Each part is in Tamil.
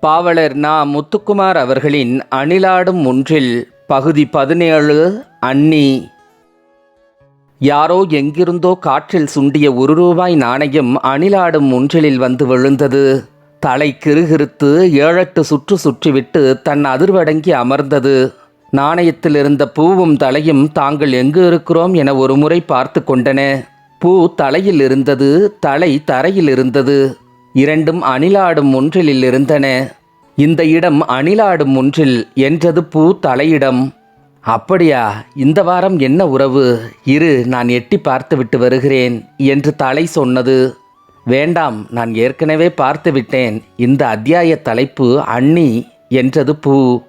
பாவலர் நா முத்துக்குமார் அவர்களின் அணிலாடும் ஒன்றில் பகுதி பதினேழு அன்னி. யாரோ எங்கிருந்தோ காற்றில் சுண்டிய ஒரு ரூபாய் நாணயம் அணிலாடும் ஒன்றிலில் வந்து விழுந்தது. தலை கிறுகிறுத்து ஏழெட்டு சுற்று சுற்றிவிட்டு தன் அதிர்வடங்கி அமர்ந்தது. நாணயத்தில் இருந்த பூவும் தலையும் தாங்கள் எங்கு இருக்கிறோம் என ஒருமுறை பார்த்து கொண்டன. பூ தலையில் இருந்தது தலை தரையில் இருந்தது. இரண்டும் அணிலாடும் ஒன்றிலில் இருந்தன. இந்த இடம் அணிலாடும் ஒன்றில் என்றது பூ தலையிடம். அப்படியா இந்த வாரம் என்ன உறவு? இரு நான் எட்டி பார்த்துவிட்டு வருகிறேன் என்று தலை சொன்னது. வேண்டாம் நான் ஏற்கனவே பார்த்துவிட்டேன் இந்த அத்தியாய தலைப்பு அண்ணி என்றது பூ.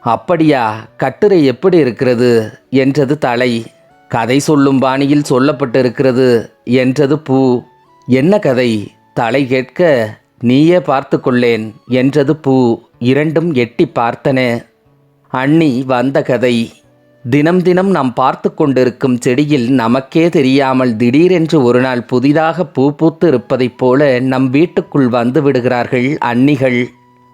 அப்படியா கட்டுரை எப்படி இருக்கிறது? என்றது தலை. கதை சொல்லும் பாணியில் சொல்லப்பட்டிருக்கிறது என்றது பூ. என்ன கதை? தலை கேட்க நீயே பார்த்து கொள்ளேன் என்றது பூ. இரண்டும் எட்டி பார்த்தன. அண்ணி வந்த கதை. தினம் தினம் நாம் பார்த்து கொண்டிருக்கும் செடியில் நமக்கே தெரியாமல் திடீரென்று ஒரு நாள் புதிதாக பூ பூத்து இருப்பதைப் போல நம் வீட்டுக்குள் வந்து விடுகிறார்கள் அன்னிகள்.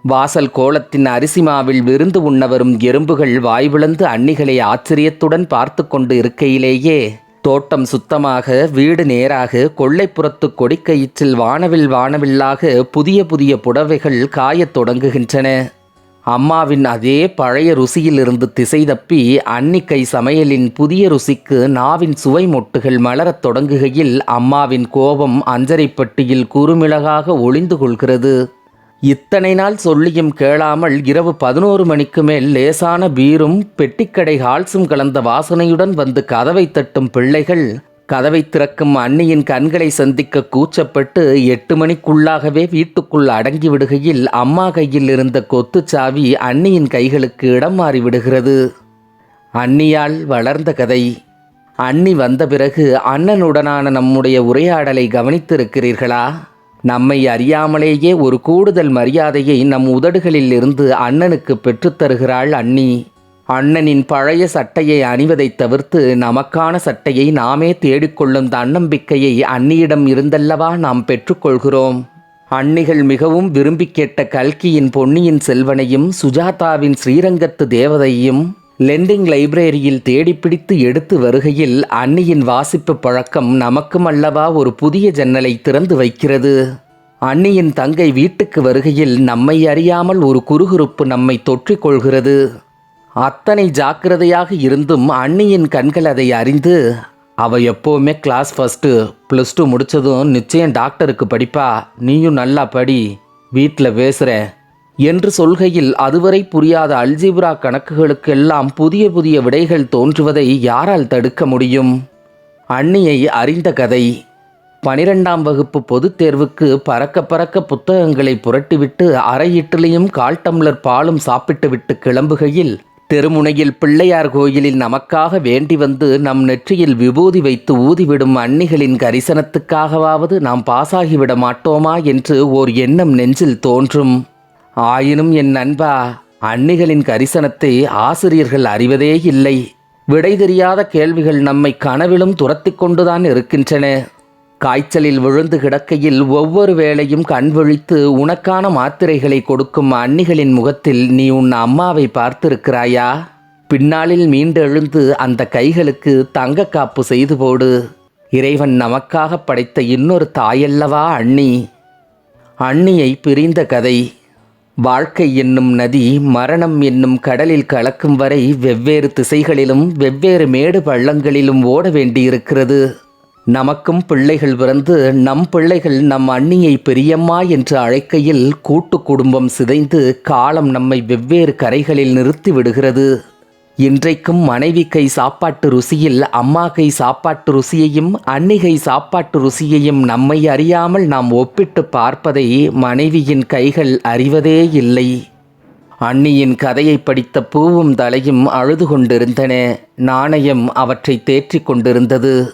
வாசல் கோலத்தின் அரிசிமாவில் விருந்து உண்ண வரும் எறும்புகள் வாய்விழந்து அன்னிகளை ஆச்சரியத்துடன் பார்த்து கொண்டு இருக்கையிலேயே தோட்டம் சுத்தமாக வீடு நேராக கொள்ளைப்புறத்து கொடிக்கயிற்றில் வானவில் வானவில்லாக புதிய புதிய புடவைகள் காயத் தொடங்குகின்றன. அம்மாவின் அதே பழைய ருசியிலிருந்து திசை தப்பி அன்னிக்கை சமையலின் புதிய ருசிக்கு நாவின் சுவை மொட்டுகள் மலரத் தொடங்குகையில் அம்மாவின் கோபம் அஞ்சரைப்பட்டியில் குறுமிளகாக ஒளிந்து கொள்கிறது. இத்தனை நாள் சொல்லியும் கேளாமல் இரவு பதினோரு மணிக்கு மேல் லேசான பீரும் பெட்டிக்கடை ஹால்ஸும் கலந்த வாசனையுடன் வந்து கதவை தட்டும் பிள்ளைகள் கதவை திறக்கும் அன்னியின் கண்களை சந்திக்க கூச்சப்பட்டு எட்டு மணிக்குள்ளாகவே வீட்டுக்குள் அடங்கி விடுகையில் அம்மா கையில் இருந்த கொத்துச்சாவி அன்னியின் கைகளுக்கு இடம் மாறிவிடுகிறது. அன்னியால் வளர்ந்த கதை. அன்னி வந்த பிறகு அண்ணனுடனான நம்முடைய உரையாடலை கவனித்திருக்கிறீர்களா? நம்மை அறியாமலேயே ஒரு கூடுதல் மரியாதையை நம் உதடுகளில் இருந்து அண்ணனுக்கு பெற்றுத்தருகிறாள் அண்ணி. அண்ணனின் பழைய சட்டையை அணிவதைத் தவிர்த்து நமக்கான சட்டையை நாமே தேடிக்கொள்ளும் தன்னம்பிக்கையை அன்னியிடம் இருந்தல்லவா நாம் பெற்றுக்கொள்கிறோம் அன்னிகள் மிகவும் விரும்பி கேட்ட கல்கியின் பொன்னியின் செல்வனையும் சுஜாதாவின் ஸ்ரீரங்கத்து தேவதையும் லெண்டிங் லைப்ரரியில் தேடிப்பிடித்து எடுத்து வருகையில் அன்னியின் வாசிப்பு பழக்கம் நமக்கும் அல்லவா ஒரு புதிய ஜன்னலை திறந்து வைக்கிறது. அன்னியின் தங்கை வீட்டுக்கு வருகையில் நம்மை அறியாமல் ஒரு குறுகுறுப்பு நம்மை தொற்றிக்கொள்கிறது அத்தனை ஜாக்கிரதையாக இருந்தும் அண்ணியின் கண்கள் அதை அறிந்து அவ எப்போவுமே கிளாஸ் ஃபஸ்ட்டு ப்ளஸ் டூ முடித்ததும் நிச்சயம் டாக்டருக்கு படிப்பா நீயும் நல்லா படி வீட்டில் பேசுகிற என்று சொல்கையில் அதுவரை புரியாத அல்ஜிப்ரா கணக்குகளுக்கெல்லாம் புதிய புதிய விடைகள் தோன்றுவதை யாரால் தடுக்க முடியும்? அண்ணியை அறிந்த கதை. பனிரெண்டாம் வகுப்பு பொதுத் தேர்வுக்கு பறக்க பறக்க புத்தகங்களை புரட்டிவிட்டு அரை இட்லியும் கால் டம்ளர் பாலும் சாப்பிட்டுவிட்டு கிளம்புகையில் தெருமுனையில் பிள்ளையார் கோயிலில் நமக்காக வேண்டி வந்து நம் நெற்றியில் விபூதி வைத்து ஊதிவிடும் அன்னிகளின் கரிசனத்துக்காகவாவது நாம் பாசாகிவிட மாட்டோமா என்று ஓர் எண்ணம் நெஞ்சில் தோன்றும். ஆயினும் என் நண்பா அன்னிகளின் கரிசனத்தை ஆசிரியர்கள் அறிவதே இல்லை. விடை தெரியாத கேள்விகள் நம்மை கனவிலும் துரத்தி கொண்டுதான் இருக்கின்றன. காய்ச்சலில் விழுந்து கிடக்கையில் ஒவ்வொரு வேளையும் கண் விழித்து உனக்கான மாத்திரைகளை கொடுக்கும் அன்னிகளின் முகத்தில் நீ உன் அம்மாவை பார்த்திருக்கிறாயா? பின்னாளில் மீண்டெழுந்து அந்த கைகளுக்கு தங்க காப்பு செய்து போடு. இறைவன் நமக்காக படைத்த இன்னொரு தாயல்லவா அண்ணி? அண்ணியை பிரிந்த கதை. வாழ்க்கை என்னும் நதி மரணம் என்னும் கடலில் கலக்கும் வரை வெவ்வேறு திசைகளிலும் வெவ்வேறு மேடு பள்ளங்களிலும் ஓட வேண்டியிருக்கிறது. நமக்கும் பிள்ளைகள் பிறந்து நம் பிள்ளைகள் நம் அண்ணியை பெரியம்மா என்று அழைக்கையில் கூட்டு குடும்பம் சிதைந்து காலம் நம்மை வெவ்வேறு கரைகளில் நிறுத்தி விடுகிறது இன்றைக்கும் மனைவி கை சாப்பாட்டு ருசியில் அம்மா கை சாப்பாட்டு ருசியையும் அன்னிகை சாப்பாட்டு ருசியையும் நம்மை அறியாமல் நாம் ஒப்பிட்டு பார்ப்பதை மனைவியின் கைகள் அறிவதே இல்லை. அன்னியின் கதையை படித்த பூவும் தலையும் அழுது கொண்டிருந்தன. நாணயம் அவற்றை தேற்றிக் கொண்டிருந்தது.